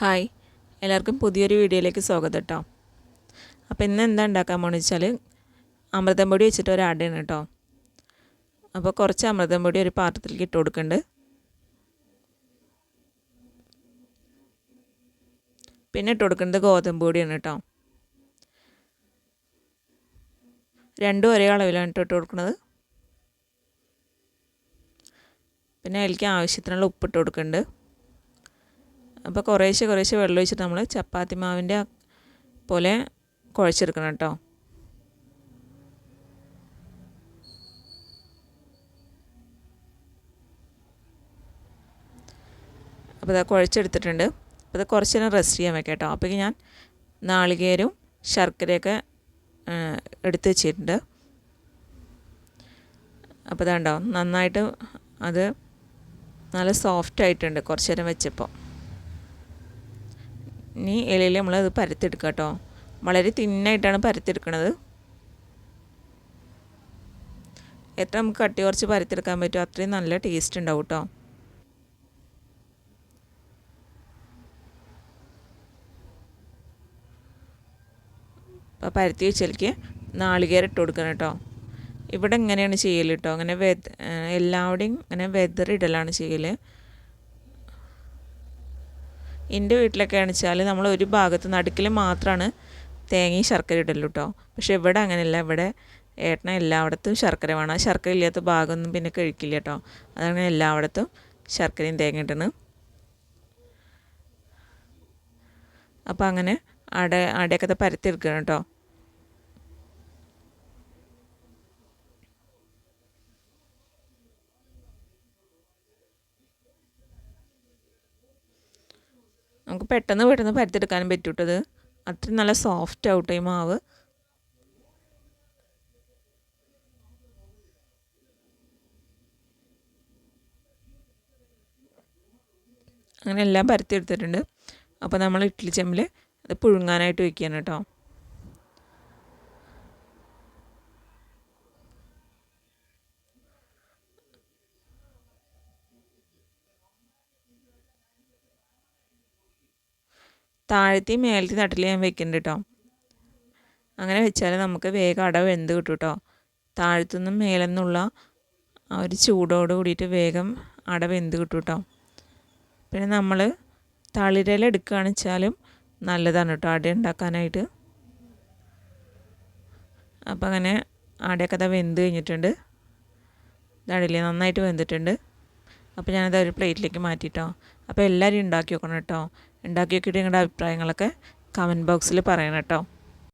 Hi. എല്ലാവർക്കും പുതിയൊരു വീഡിയോയിലേക്ക് സ്വാഗതം കേട്ടോ അപ്പോൾ ഇന്ന് എന്താ ഉണ്ടാക്കാൻ പോണെന്ന് വെച്ചാൽ അമൃതം പൊടി വെച്ചിട്ട് ഒരു അടയാണ് കേട്ടോ അപ്പോൾ കുറച്ച് അമൃതം പൊടി ഒരു പാത്രത്തിലേക്ക് ഇട്ട് കൊടുക്കുന്നുണ്ട് പിന്നെ ഇട്ട് കൊടുക്കുന്നത് ഗോതമ്പ് പൊടിയാണ് കേട്ടോ രണ്ടും ഒരേ അളവിലാണ് ഇട്ട് കൊടുക്കുന്നത്. പിന്നെ അതിലേക്ക് ആവശ്യത്തിനുള്ള ഉപ്പിട്ട് കൊടുക്കുന്നുണ്ട് അപ്പോൾ കുറേശ്ശെ കുറേശ്ശെ വെള്ളം ഒഴിച്ചിട്ട് നമ്മൾ ചപ്പാത്തി മാവിന്റെ പോലെ കുഴച്ചെടുക്കണം കേട്ടോ. അപ്പോൾ അത് കുഴച്ചെടുത്തിട്ടുണ്ട്. അപ്പോൾ അത് കുറച്ച് നേരം റെസ്റ്റ് ചെയ്യാൻ വെക്കാം കേട്ടോ. അപ്പോൾ ഞാൻ നാളികേരും ശർക്കരയൊക്കെ എടുത്ത് വെച്ചിട്ടുണ്ട്. അപ്പോൾ ഇതാണ്ടോ നന്നായിട്ട് അത് നല്ല സോഫ്റ്റ് ആയിട്ടുണ്ട് കുറച്ച് നേരം വെച്ചപ്പോൾ ഇനി ഇലയിൽ നമ്മളത് പരത്തെടുക്കുക കേട്ടോ. വളരെ തിന്നായിട്ടാണ് പരത്തെടുക്കുന്നത് എത്ര നമുക്ക് കട്ടി കുറച്ച് പരത്തെടുക്കാൻ പറ്റുമോ? അത്രയും നല്ല ടേസ്റ്റ് ഉണ്ടാവും കേട്ടോ. അപ്പോൾ പരത്തി വെച്ചിലേക്ക് നാളികേരം ഇട്ട് കൊടുക്കണം കേട്ടോ. ഇവിടെ ഇങ്ങനെയാണ് ചെയ്യൽ കേട്ടോ. അങ്ങനെ വെത് എല്ലാവിടെയും ഇങ്ങനെ വെതറിടലാണ് ചെയ്യൽ എന്റെ വീട്ടിലൊക്കെ ആണെച്ചാൽ നമ്മൾ ഒരു ഭാഗത്ത് നടുക്കിൽ മാത്രമാണ് തേങ്ങയും ശർക്കര ഇടല്ലോ കേട്ടോ പക്ഷെ ഇവിടെ അങ്ങനെയല്ല. ഇവിടെ ഏട്ടന എല്ലായിടത്തും ശർക്കര വേണം. ആ ശർക്കര ഇല്ലാത്ത ഭാഗമൊന്നും പിന്നെ കഴിക്കില്ല കേട്ടോ അതങ്ങനെ എല്ലായിടത്തും ശർക്കരയും തേങ്ങ ഇടണം. അപ്പോൾ അങ്ങനെ അട അടയൊക്കെ പരത്തിയെടുക്കണം കേട്ടോ നമുക്ക് പെട്ടെന്ന് പെട്ടെന്ന് പരത്തെടുക്കാനും പറ്റൂട്ടത്. അത്രയും നല്ല സോഫ്റ്റ് ആവട്ടെ ഈ മാവ്. അങ്ങനെ എല്ലാം പരത്തി എടുത്തിട്ടുണ്ട് അപ്പോൾ നമ്മൾ ഇഡ്ഡലി ചെമ്പിൽ അത് പുഴുങ്ങാനായിട്ട് വയ്ക്കുകയാണ് കേട്ടോ. താഴത്തെ മേലത്തെ തട്ടിൽ ഞാൻ വെക്കുന്നുണ്ട് കേട്ടോ അങ്ങനെ വെച്ചാൽ നമുക്ക് വേഗം അട വെന്ത് കിട്ടും കേട്ടോ താഴത്തുനിന്നും മേലെന്നുള്ള ആ ഒരു ചൂടോട് കൂടിയിട്ട് വേഗം അട വെന്ത് കിട്ടും കേട്ടോ പിന്നെ നമ്മൾ തളിരല എടുക്കുകയാണെന്ന് വെച്ചാലും നല്ലതാണ് കേട്ടോ അട ഉണ്ടാക്കാനായിട്ട്. അപ്പം അങ്ങനെ അടയൊക്കെ അത് വെന്ത് കഴിഞ്ഞിട്ടുണ്ട്. ഇതടില്ലേ നന്നായിട്ട് വെന്തിട്ടുണ്ട്. അപ്പോൾ ഞാനത് ഒരു പ്ലേറ്റിലേക്ക് മാറ്റിട്ടോ അപ്പോൾ എല്ലാവരും ഉണ്ടാക്കി വെക്കണം കേട്ടോ ഉണ്ടാക്കി നോക്കിയിട്ട് നിങ്ങളുടെ അഭിപ്രായങ്ങളൊക്കെ കമന്റ് ബോക്സിൽ പറയണം കേട്ടോ.